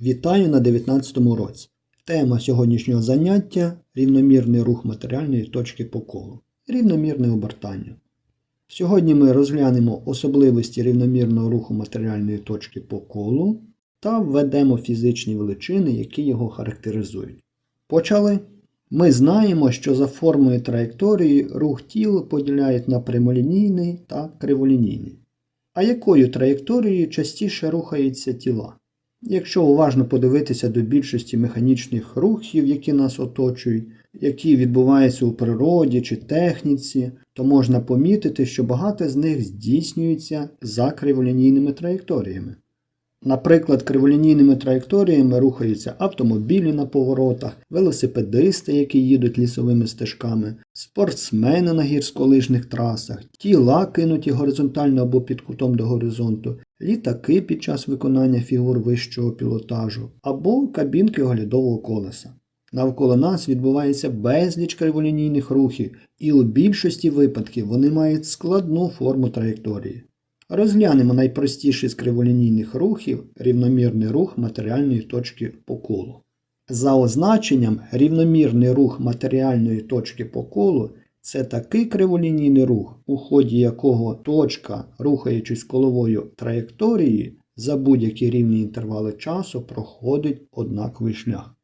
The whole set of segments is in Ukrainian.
Вітаю на 19 році. Тема сьогоднішнього заняття рівномірний рух матеріальної точки по колу. Рівномірне обертання. Сьогодні ми розглянемо особливості рівномірного руху матеріальної точки по колу та введемо фізичні величини, які його характеризують. Почали. Ми знаємо, що за формою траєкторії рух тіл поділяють на прямолінійний та криволінійний. А якою траєкторією частіше рухаються тіла? Якщо уважно подивитися до більшості механічних рухів, які нас оточують, які відбуваються у природі чи техніці, то можна помітити, що багато з них здійснюється за криволінійними траєкторіями. Наприклад, криволінійними траєкторіями рухаються автомобілі на поворотах, велосипедисти, які їдуть лісовими стежками, спортсмени на гірськолижних трасах, тіла кинуті горизонтально або під кутом до горизонту, літаки під час виконання фігур вищого пілотажу або кабінки оглядового колеса. Навколо нас відбувається безліч криволінійних рухів, і у більшості випадків вони мають складну форму траєкторії. Розглянемо найпростіший з криволінійних рухів рівномірний рух матеріальної точки по колу. За означенням, рівномірний рух матеріальної точки по колу це такий криволінійний рух, у ході якого точка, рухаючись коловою траєкторією, за будь-які рівні інтервали часу проходить однаковий шлях.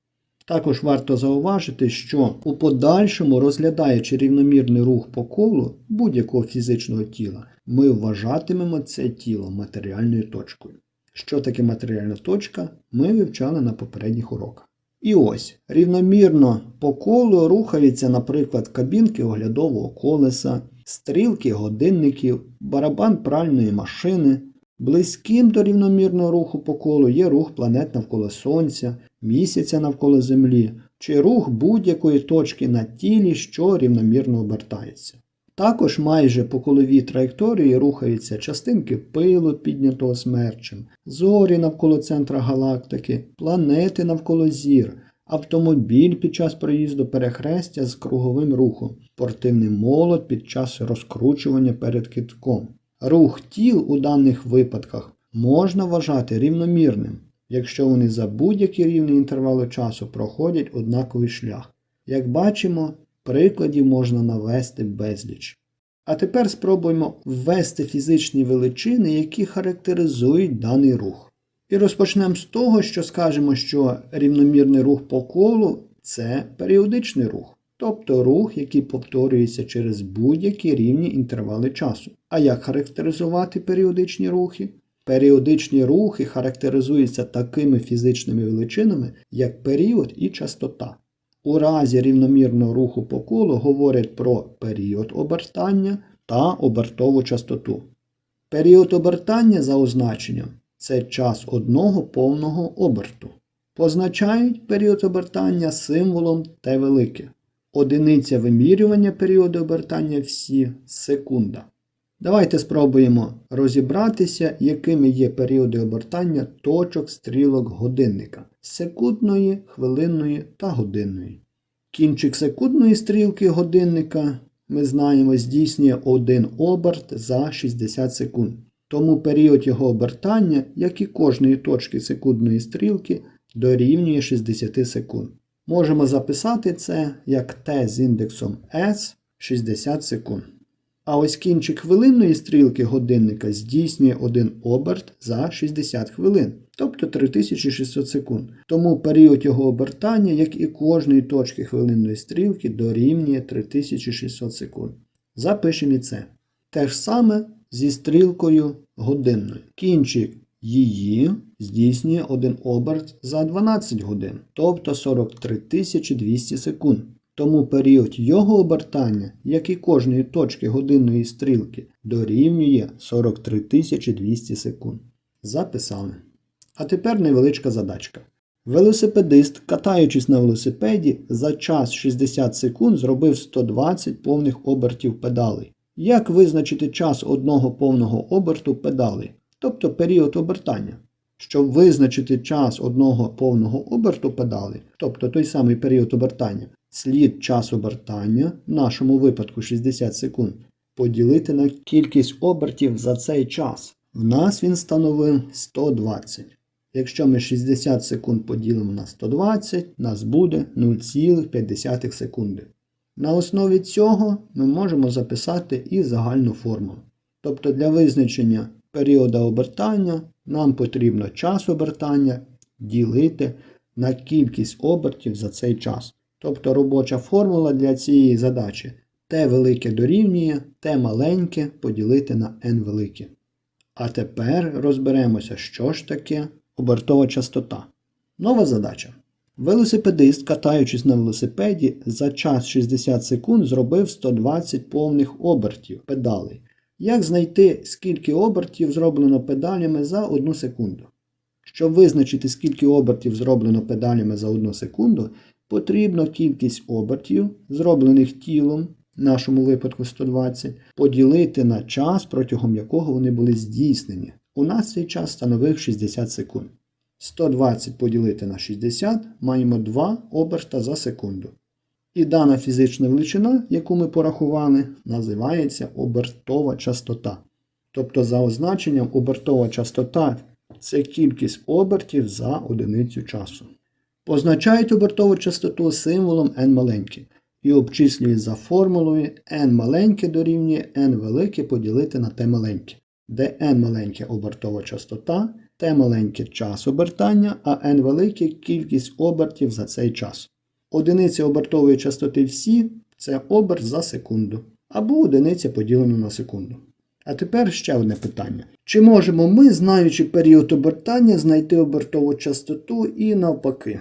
Також варто зауважити, що у подальшому, розглядаючи рівномірний рух по колу будь-якого фізичного тіла, ми вважатимемо це тіло матеріальною точкою. Що таке матеріальна точка, ми вивчали на попередніх уроках. І ось рівномірно по колу рухаються, наприклад, кабінки оглядового колеса, стрілки годинників, барабан пральної машини. Близьким до рівномірного руху по колу є рух планет навколо Сонця, місяця навколо Землі, чи рух будь-якої точки на тілі, що рівномірно обертається. Також майже по коловій траєкторії рухаються частинки пилу, піднятого смерчем, зорі навколо центра галактики, планети навколо зір, автомобіль під час проїзду перехрестя з круговим рухом, спортивний молот під час розкручування перед китком. Рух тіл у даних випадках можна вважати рівномірним, якщо вони за будь-які рівні інтервали часу проходять однаковий шлях. Як бачимо, прикладів можна навести безліч. А тепер спробуємо ввести фізичні величини, які характеризують даний рух. І розпочнемо з того, що скажемо, що рівномірний рух по колу це періодичний рух, тобто рух, який повторюється через будь-які рівні інтервали часу. А як характеризувати періодичні рухи? Періодичні рухи характеризуються такими фізичними величинами, як період і частота. У разі рівномірного руху по колу говорять про період обертання та обертову частоту. Період обертання за означенням це час одного повного оберту. Позначають період обертання символом Т велике. Одиниця вимірювання періоду обертання всі секунда. Давайте спробуємо розібратися, якими є періоди обертання точок стрілок годинника секундної, хвилинної та годинної. Кінчик секундної стрілки годинника, ми знаємо, здійснює один оберт за 60 секунд. Тому період його обертання, як і кожної точки секундної стрілки, дорівнює 60 секунд. Можемо записати це як t з індексом S 60 секунд. А ось кінчик хвилинної стрілки годинника здійснює один оберт за 60 хвилин, тобто 3600 секунд. Тому період його обертання, як і кожної точки хвилинної стрілки, дорівнює 3600 секунд. Запишемо і це. Те ж саме зі стрілкою годинною. Кінчик її здійснює один оберт за 12 годин, тобто 43 200 секунд. Тому період його обертання, як і кожної точки годинної стрілки, дорівнює 43 200 секунд. Записали. А тепер невеличка задачка. Велосипедист, катаючись на велосипеді, за час 60 секунд зробив 120 повних обертів педалей. Як визначити час одного повного оберту педалей, тобто період обертання? Щоб визначити час одного повного оберту педалей, тобто той самий період обертання, слід час обертання, в нашому випадку 60 секунд, поділити на кількість обертів за цей час. В нас він становив 120. Якщо ми 60 секунд поділимо на 120, нас буде 0,5 секунди. На основі цього ми можемо записати і загальну формулу. Тобто для визначення періоду обертання нам потрібно час обертання ділити на кількість обертів за цей час. Тобто робоча формула для цієї задачі t велике дорівнює t маленьке поділити на n велике. А тепер розберемося, що ж таке обертова частота. Нова задача. Велосипедист, катаючись на велосипеді, за час 60 секунд зробив 120 повних обертів педалей. Як знайти, скільки обертів зроблено педалями за 1 секунду? Щоб визначити, скільки обертів зроблено педалями за 1 секунду, потрібно кількість обертів, зроблених тілом, в нашому випадку 120, поділити на час, протягом якого вони були здійснені. У нас цей час становив 60 секунд. 120 поділити на 60 маємо 2 оберта за секунду. І дана фізична величина, яку ми порахували, називається обертова частота. Тобто, за означенням, обертова частота це кількість обертів за одиницю часу. Позначають обертову частоту символом n маленьке і обчислюють за формулою n маленьке дорівнює n велике поділити на t маленьке, де n маленьке обертова частота, t маленьке час обертання, а n велике кількість обертів за цей час. Одиниця обертової частоти всі це оберт за секунду, або одиниця поділена на секунду. А тепер ще одне питання. Чи можемо ми, знаючи період обертання, знайти обертову частоту і навпаки?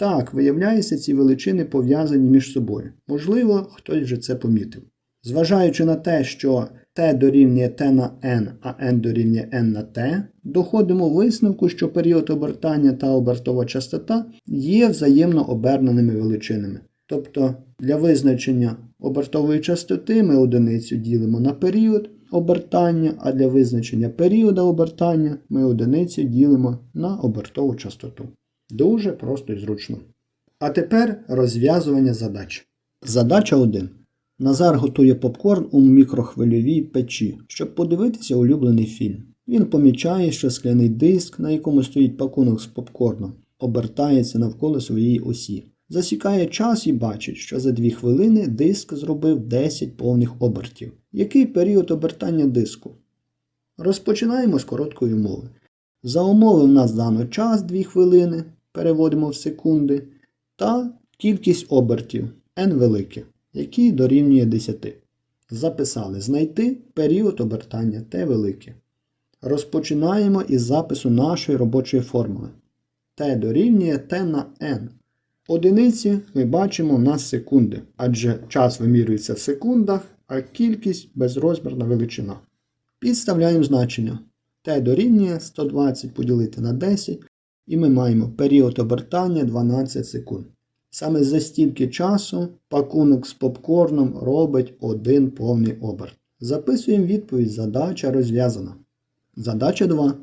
Так, виявляється, ці величини пов'язані між собою. Можливо, хтось вже це помітив. Зважаючи на те, що t дорівнює t на n, а n дорівнює n на t, доходимо висновку, що період обертання та обертова частота є взаємно оберненими величинами. Тобто для визначення обертової частоти ми одиницю ділимо на період обертання, а для визначення періоду обертання ми одиницю ділимо на обертову частоту. Дуже просто і зручно. А тепер розв'язування задач. Задача 1. Назар готує попкорн у мікрохвильовій печі, щоб подивитися улюблений фільм. Він помічає, що скляний диск, на якому стоїть пакунок з попкорном, обертається навколо своєї осі. Засікає час і бачить, що за 2 хвилини диск зробив 10 повних обертів. Який період обертання диску? Розпочинаємо з короткої мови. За умови в нас дано час 2 хвилини, переводимо в секунди, та кількість обертів n велике, який дорівнює 10. Записали знайти період обертання t велике. Розпочинаємо із запису нашої робочої формули. t дорівнює t на n. Одиниці ми бачимо в нас секунди, адже час вимірюється в секундах, а кількість безрозмірна величина. Підставляємо значення. t дорівнює 120 поділити на 10, і ми маємо період обертання 12 секунд. Саме за стільки часу пакунок з попкорном робить один повний оберт. Записуємо відповідь, задача розв'язана. Задача 2.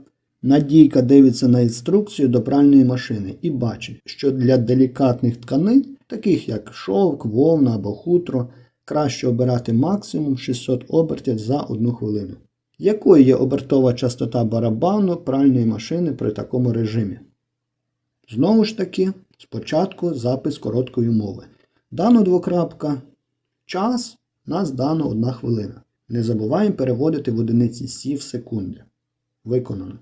Надійка дивиться на інструкцію до пральної машини і бачить, що для делікатних тканин, таких як шовк, вовна або хутро, краще обирати максимум 600 обертів за 1 хвилину. Якою є обертова частота барабану пральної машини при такому режимі? Знову ж таки, спочатку запис короткої мови. Дано двокрапка. Час нас дано 1 хвилина. Не забуваємо переводити в одиниці Сі в секунди. Виконано.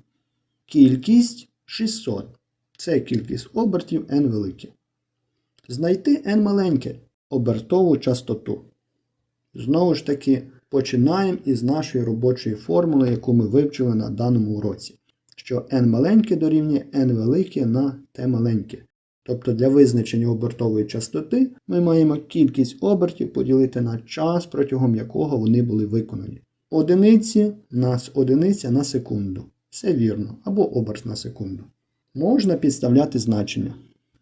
Кількість 600. Це кількість обертів n велике. Знайти n маленьке обертову частоту. Знову ж таки, починаємо із нашої робочої формули, яку ми вивчили на даному уроці. Що n маленьке дорівнює n велике на t маленьке. Тобто для визначення обертової частоти ми маємо кількість обертів поділити на час, протягом якого вони були виконані. Одиниці нас одиниця на секунду. Все вірно, або оберт на секунду. Можна підставляти значення.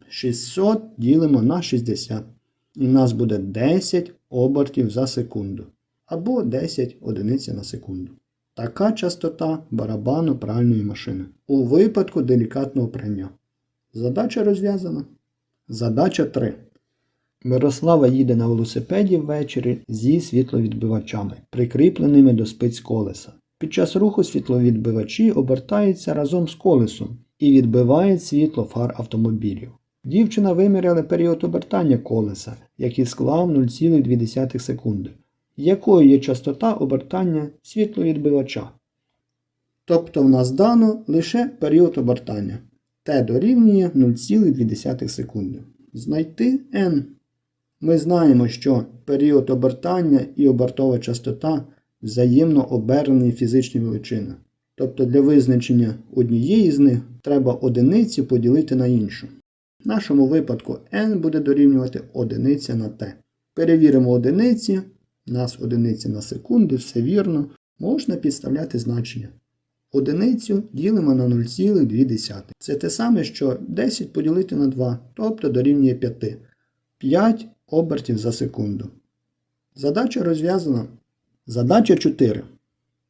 600 ділимо на 60. І в нас буде 10 обертів за секунду. Або 10 одиниць на секунду. Така частота барабану пральної машини. У випадку делікатного прання. Задача розв'язана. Задача 3. Мирослава їде на велосипеді ввечері зі світловідбивачами, прикріпленими до спиць колеса. Під час руху світловідбивачі обертаються разом з колесом, і відбивають світло фар автомобілів. Дівчина виміряла період обертання колеса, який склав 0,2 секунди. Якою є частота обертання світловідбивача? Тобто в нас дано лише період обертання. Т дорівнює 0,2 секунди. Знайти n. Ми знаємо, що період обертання і обертова частота взаємно обернені фізичні величини. Тобто для визначення однієї з них треба одиниці поділити на іншу. В нашому випадку n буде дорівнювати одиниця на t. Перевіримо одиниці. У нас одиниці на секунди, все вірно. Можна підставляти значення. Одиницю ділимо на 0,2. Це те саме, що 10 поділити на 2, тобто дорівнює 5. 5 обертів за секунду. Задача розв'язана. Задача 4.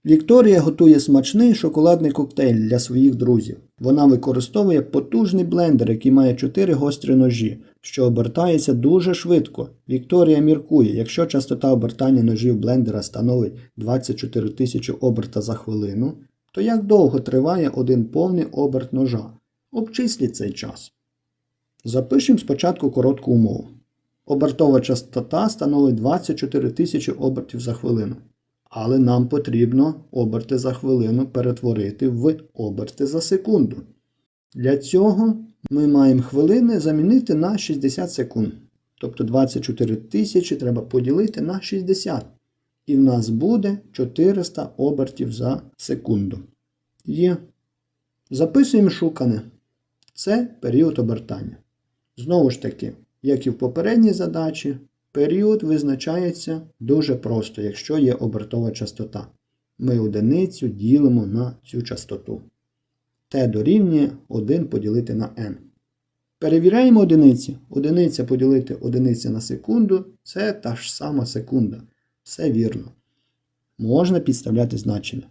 Вікторія готує смачний шоколадний коктейль для своїх друзів. Вона використовує потужний блендер, який має 4 гострі ножі, що обертається дуже швидко. Вікторія міркує, якщо частота обертання ножів блендера становить 24 тисячі оберта за хвилину, то як довго триває один повний оберт ножа? Обчисліть цей час. Запишемо спочатку коротку умову. Обертова частота становить 24 тисячі обертів за хвилину. Але нам потрібно оберти за хвилину перетворити в оберти за секунду. Для цього ми маємо хвилини замінити на 60 секунд. Тобто 24 тисячі треба поділити на 60. І в нас буде 400 обертів за секунду. Є. Записуємо шукане. Це період обертання. Знову ж таки, як і в попередній задачі, період визначається дуже просто, якщо є обертова частота. Ми одиницю ділимо на цю частоту. Т дорівнює 1 поділити на n. Перевіряємо одиниці. Одиниця поділити одиниця на секунду це та ж сама секунда. Все вірно. Можна підставляти значення.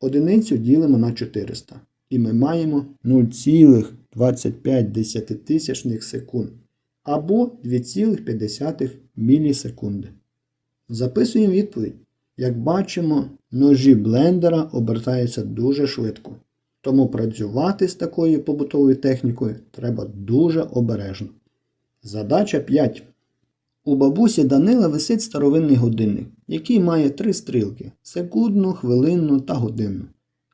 Одиницю ділимо на 400. І ми маємо 0,25 секунд або 2,5 мілісекунди. Записуємо відповідь. Як бачимо, ножі блендера обертаються дуже швидко. Тому працювати з такою побутовою технікою треба дуже обережно. Задача 5. У бабусі Данила висить старовинний годинник, який має три стрілки секундну, хвилинну та годинну.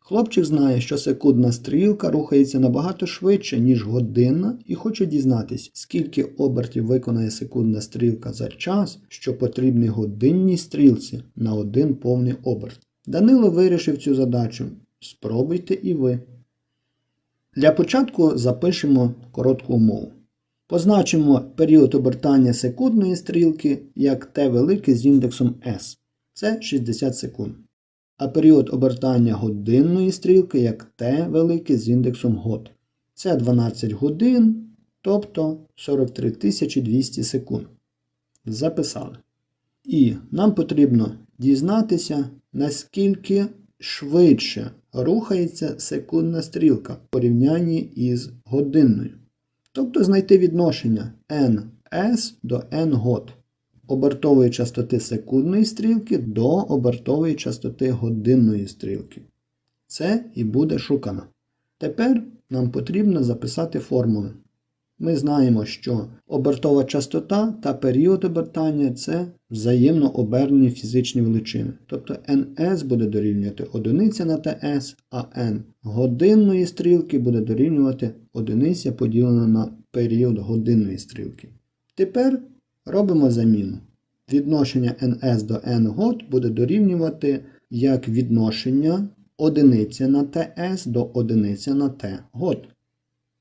Хлопчик знає, що секундна стрілка рухається набагато швидше, ніж годинна, і хоче дізнатись, скільки обертів виконає секундна стрілка за час, що потрібний годинній стрілці на один повний оберт. Данило вирішив цю задачу. Спробуйте і ви. Для початку запишемо коротку умову. Позначимо період обертання секундної стрілки як t велике з індексом S. Це 60 секунд. А період обертання годинної стрілки як t велике з індексом год. Це 12 годин, тобто 43 200 секунд. Записали. І нам потрібно дізнатися, наскільки швидше рухається секундна стрілка в порівнянні із годинною. Тобто знайти відношення ns до n год обертової частоти секундної стрілки до обертової частоти годинної стрілки. Це і буде шукано. Тепер нам потрібно записати формули. Ми знаємо, що обертова частота та період обертання це взаємно обернені фізичні величини. Тобто ns буде дорівнювати 1 на ts, а n годинної стрілки буде дорівнювати 1 поділена на період годинної стрілки. Тепер робимо заміну. Відношення ns до n год буде дорівнювати як відношення 1 на ts до 1 на t год.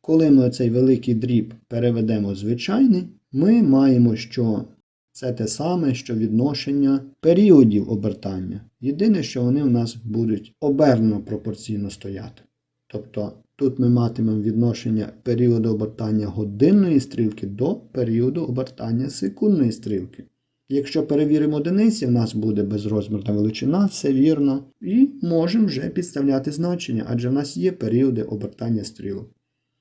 Коли ми цей великий дріб переведемо в звичайний, ми маємо, що це те саме, що відношення періодів обертання. Єдине, що вони у нас будуть обернено пропорційно стояти. Тобто тут ми матимемо відношення періоду обертання годинної стрілки до періоду обертання секундної стрілки. Якщо перевіримо одиниці, в нас буде безрозмірна величина, все вірно, і можемо вже підставляти значення, адже в нас є періоди обертання стрілок.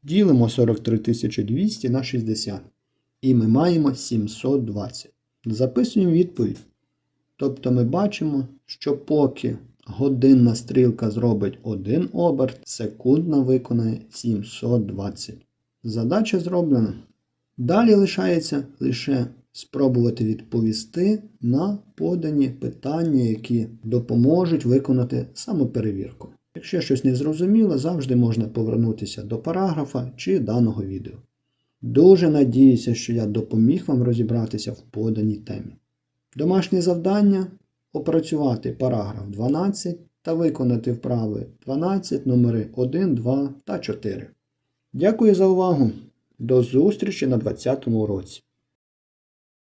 Ділимо 43 200 на 60. І ми маємо 720. Записуємо відповідь. Тобто ми бачимо, що поки годинна стрілка зробить 1 оберт, секундна виконає 720. Задача зроблена. Далі лишається лише спробувати відповісти на подані питання, які допоможуть виконати самоперевірку. Якщо щось не зрозуміло, завжди можна повернутися до параграфа чи даного відео. Дуже надіюся, що я допоміг вам розібратися в поданій темі. Домашнє завдання опрацювати параграф 12 та виконати вправи 12, номери 1, 2 та 4. Дякую за увагу! До зустрічі на 20 уроці!